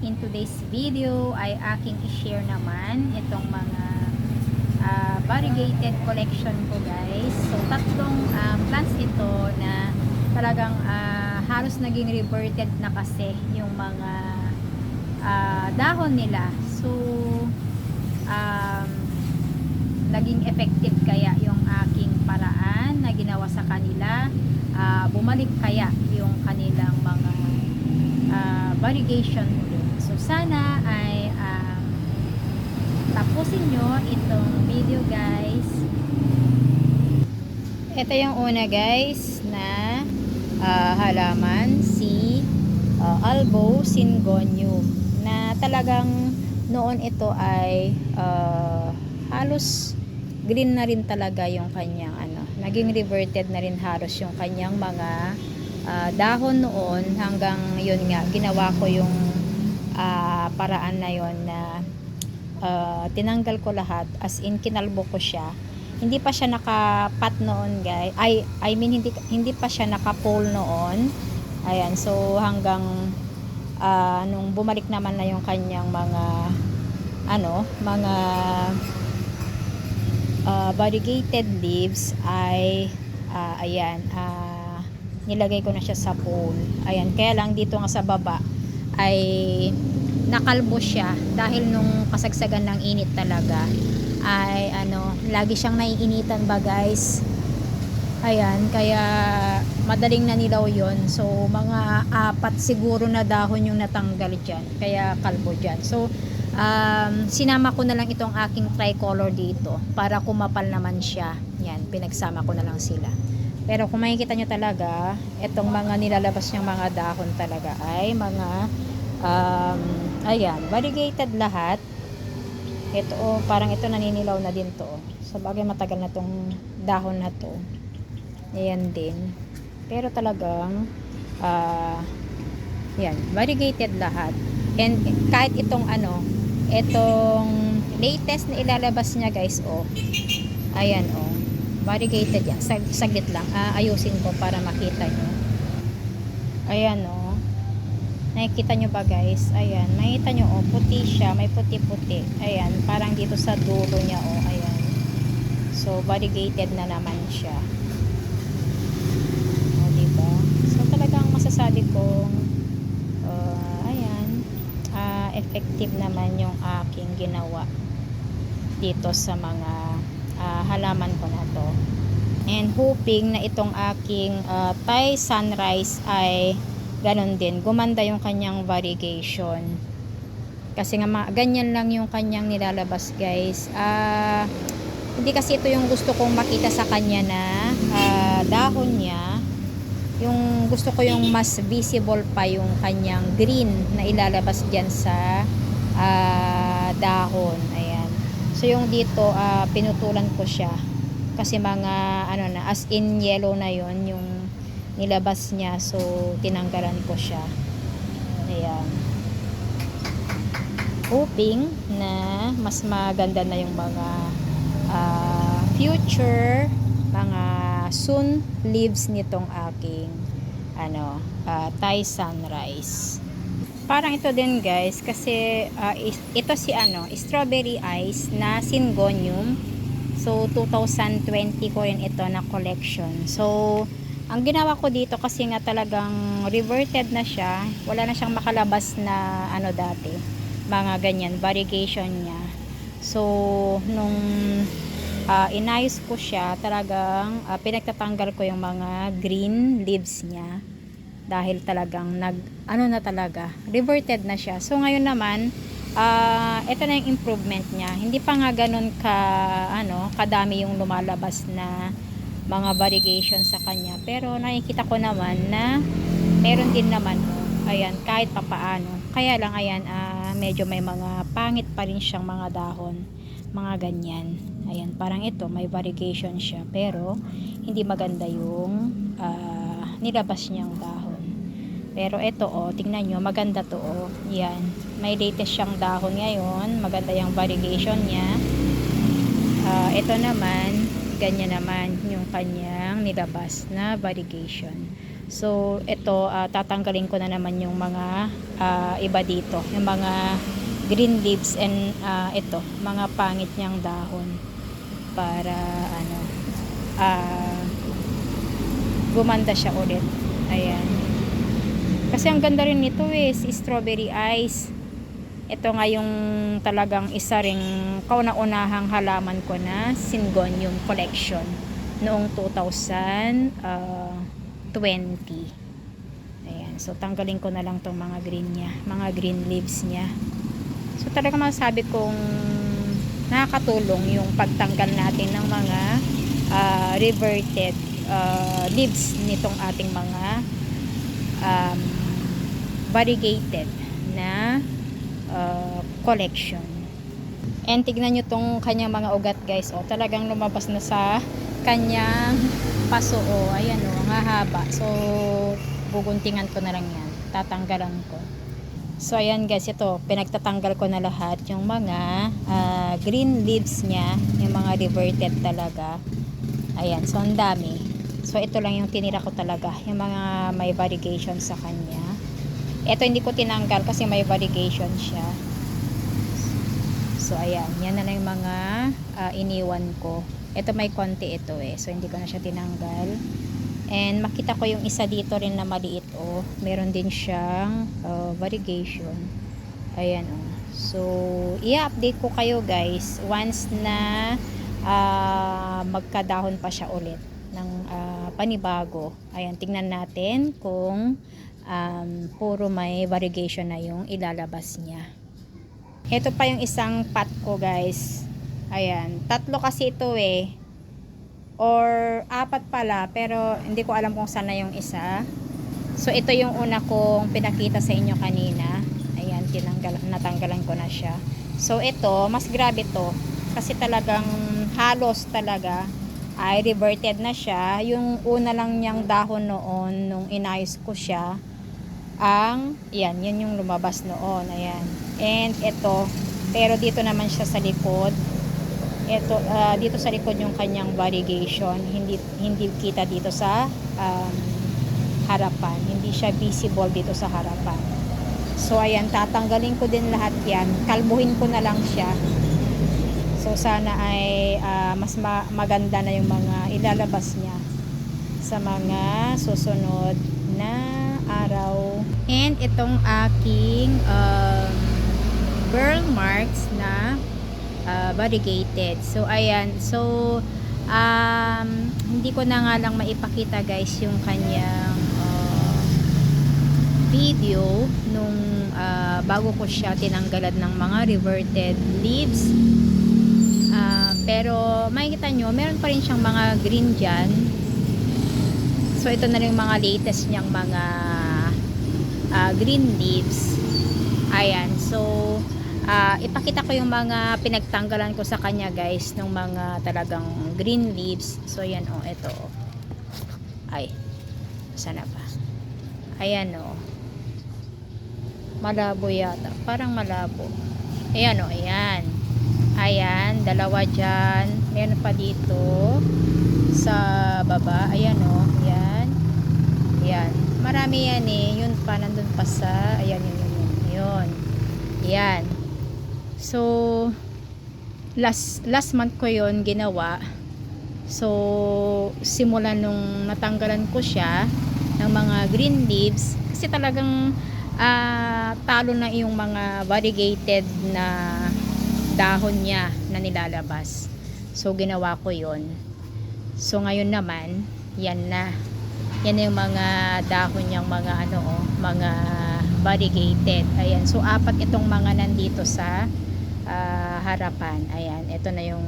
In today's video ay aking i-share naman itong mga ah, variegated collection ko guys. So tatlong ah, plants ito na talagang ah, halos naging reverted na kasi yung mga ah, dahon nila. So um, naging effective kaya yung aking paraan na ginawa sa kanila Ah, bumalik kaya yung kanilang mga ah, variegation muli. So sana ay um, tapusin nyo itong video guys. Ito yung una guys na ah, halaman si ah, Albo Syngonium na talagang noon ito ay ah, halos green na rin talaga yung kanyang ano, naging reverted na rin halos yung kanyang mga ah, dahon noon hanggang yun nga ginawa ko yung ah, paraan na yon na ah, tinanggal ko lahat as in kinalbo ko siya. Hindi pa siya nakapat noon guys ay I mean hindi hindi pa siya nakapole noon. Ayan so hanggang ah, nung bumalik naman na yung kanyang mga ano mga uh, variegated leaves ay ah, ayan ah, nilagay ko na siya sa pool ayan kaya lang dito nga sa baba ay nakalbo siya dahil nung kasagsagan ng init talaga ay ano lagi siyang naiinitan ba guys? Ayan kaya madaling nanilaw yon so mga apat siguro na dahon yung natanggal dyan kaya kalbo dyan. So um, sinama ko na lang itong aking tricolor dito para kumapal naman siya. Yan pinagsama ko na lang sila. Pero kung makikita nyo talaga itong mga nilalabas niyang mga dahon talaga ay mga um, ayan variegated lahat. Ito oh, parang ito naninilaw na din to. Oh. sa bagay matagal na tong dahon na to. Ayan din. Pero talagang ah yan variegated lahat. And kahit itong ano itong latest na ilalabas niya guys oh. Ayan oh. Variegated yan. Sag saglit lang. Ah, ayusin ko para makita nyo ayan oh nakikita nyo ba guys? Ayan makita nyo oh puti siya may puti puti ayan parang dito sa dulo niya oh ayan. So variegated na naman siya. Oh diba? So talagang masasabi kong uh, ayan ah, effective naman yung aking ginawa dito sa mga ah, halaman ko na to. And hoping na itong aking ah, Thai sunrise ay ganon din. Gumanda yung kanyang variegation. Kasi nga ganyan lang yung kanyang nilalabas guys. Ah hindi kasi ito yung gusto kong makita sa kanya na ah, dahon niya. Yung gusto ko yung mas visible pa yung kanyang green na ilalabas dyan sa ah, dahon. Ayan. So yung dito ah, pinutulan ko siya. Kasi mga ano na as in yellow na yon nilabas niya so tinanggalan ko siya. Ayan. Hoping na mas maganda na yung mga ah, future mga soon leaves nitong aking ano ah, Thai sunrise. Parang ito din guys kasi is- ito si ano strawberry ice na syngonium. So 2020 ko rin ito na collection. So ang ginawa ko dito kasi nga talagang reverted na siya. Wala na siyang makalabas na ano dati. Mga ganyan variegation niya. So nung ah, inayos ko siya talagang ah, pinagtatanggal ko yung mga green leaves niya. Dahil talagang nag ano na talaga reverted na siya. So ngayon naman ah ito na yung improvement niya. Hindi pa nga ganun ka ano kadami yung lumalabas na mga variegation sa kanya. Pero nakikita ko naman na meron din naman ayan kahit papaano. Kaya lang ayan ah, medyo may mga pangit pa rin siyang mga dahon. Mga ganyan. Ayan parang ito may variegation siya. Pero hindi maganda yung ah, nilabas niyang dahon. Pero ito oh tingnan nyo maganda to oh. Yan may latest siyang dahon ngayon. Maganda yung variegation niya. Ah, ito naman ganyan naman yung kanyang nilabas na variegation So, ito, ah, tatanggalin ko na naman yung mga ah, iba dito. Yung mga green leaves and ah, ito, mga pangit niyang dahon. Para, ano, ah, gumanda siya ulit. Ayan. Kasi ang ganda rin nito eh, si strawberry ice. Ito nga yung talagang isa ring kauna-unahang halaman ko na Syngonium collection noong 2020. Ayan. So, tanggalin ko na lang tong mga green niya. Mga green leaves niya. So, talaga masasabi kong nakakatulong yung pagtanggal natin ng mga ah, reverted ah, leaves nitong ating mga um, variegated na uh, collection. And tignan nyo tong kanyang mga ugat guys. O, talagang lumabas na sa kanyang paso. O, ayan o, ang hahaba. So, buguntingan ko na lang yan. Tatanggalan ko. So, ayan guys, ito, pinagtatanggal ko na lahat yung mga ah, green leaves niya, yung mga reverted talaga. Ayan, so ang dami. So, ito lang yung tinira ko talaga, yung mga may variegation sa kanya. Ito hindi ko tinanggal kasi may variegation siya. So, ayan, yan na lang yung mga ah, iniwan ko. Ito may konti ito eh, so hindi ko na siya tinanggal. And makita ko yung isa dito rin na maliit oh. Meron din siyang uh, variegation. Ayan oh. So, i-update ko kayo guys once na ah, magkadahon pa siya ulit ng ah, panibago. Ayan, tingnan natin kung um, puro may variegation na yung ilalabas niya. Ito pa yung isang pot ko guys. Ayan, tatlo kasi ito eh. Or apat pala pero hindi ko alam kung saan na yung isa. So ito yung una kong pinakita sa inyo kanina. Ayan tinanggal, natanggalan ko na siya. So ito mas grabe to. Kasi talagang halos talaga ay reverted na siya. Yung una lang niyang dahon noon nung inayos ko siya ang yan, yan yung lumabas noon ayan. And ito pero dito naman siya sa likod. Ito ah, dito sa likod yung kanyang variegation hindi hindi kita dito sa um, harapan. Hindi siya visible dito sa harapan. So ayan tatanggalin ko din lahat yan. Kalbuhin ko na lang siya. So sana ay ah, mas ma- maganda na yung mga ilalabas niya sa mga susunod na araw and itong aking um, burl marks na uh, variegated. So, ayan. So, um, hindi ko na nga lang maipakita guys yung kanyang uh, video nung uh, bago ko siya tinanggalan ng mga reverted leaves. Uh, pero, makikita nyo, meron pa rin siyang mga green dyan. So, ito na rin yung mga latest niyang mga uh, green leaves. Ayan. So, uh, ipakita ko yung mga pinagtanggalan ko sa kanya guys ng mga talagang green leaves. So yan oh ito oh. ay sana pa ayan oh. Malabo yata. Parang malabo. Ayan oh ayan. Ayan dalawa dyan. Meron pa dito. Sa baba. Ayan oh ayan. Ayan marami yan eh yun pa nandun pa sa ayan yun yun yun yun ayan So, last, last month ko yon ginawa. So, simula nung natanggalan ko siya ng mga green leaves, kasi talagang uh, talo na yung mga variegated na dahon niya na nilalabas. So, ginawa ko yon So, ngayon naman, yan na. Yan yung mga dahon niyang mga ano, oh, mga variegated. Ayan. So, apat itong mga nandito sa uh, harapan. Ayan, ito na yung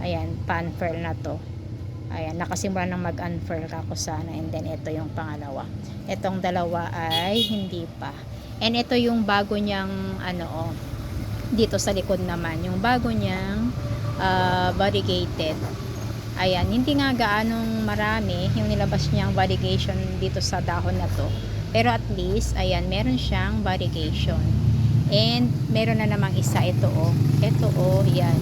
ayan, pan-furl na to. Ayan, nakasimula nang mag-unfurl ako sana and then ito yung pangalawa. Itong dalawa ay hindi pa. And ito yung bago niyang ano oh, dito sa likod naman, yung bago niyang uh, variegated. Ayan, hindi nga gaanong marami yung nilabas niyang variegation dito sa dahon na to. Pero at least, ayan, meron siyang variegation. And meron na namang isa ito oh. Ito oh, yan.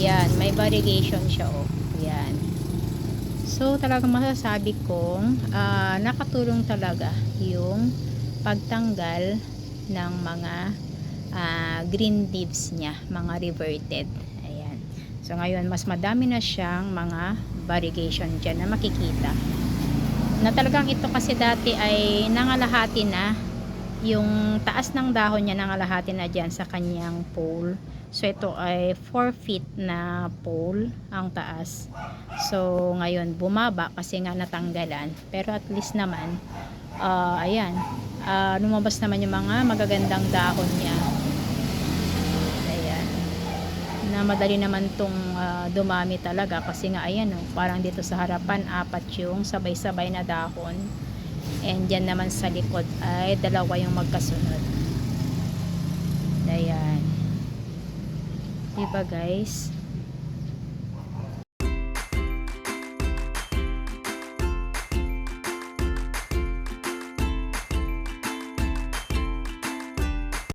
Yan, may variegation siya oh. Yan. So talagang masasabi kong ah, nakatulong talaga yung pagtanggal ng mga ah, green leaves niya, mga reverted. So ngayon mas madami na siyang mga variegation dyan na makikita. Na talagang ito kasi dati ay nangalahati na yung taas ng dahon niya nangalahati na dyan sa kanyang pole. So ito ay 4 feet na pole ang taas. So ngayon bumaba kasi nga natanggalan. Pero at least naman ah, ayan, ah, lumabas naman yung mga magagandang dahon niya. Ayan. Madali naman tong ah, dumami talaga kasi nga ayan oh, parang dito sa harapan apat yung sabay-sabay na dahon. And dyan naman sa likod ay dalawa yung magkasunod. Ayan. Diba guys?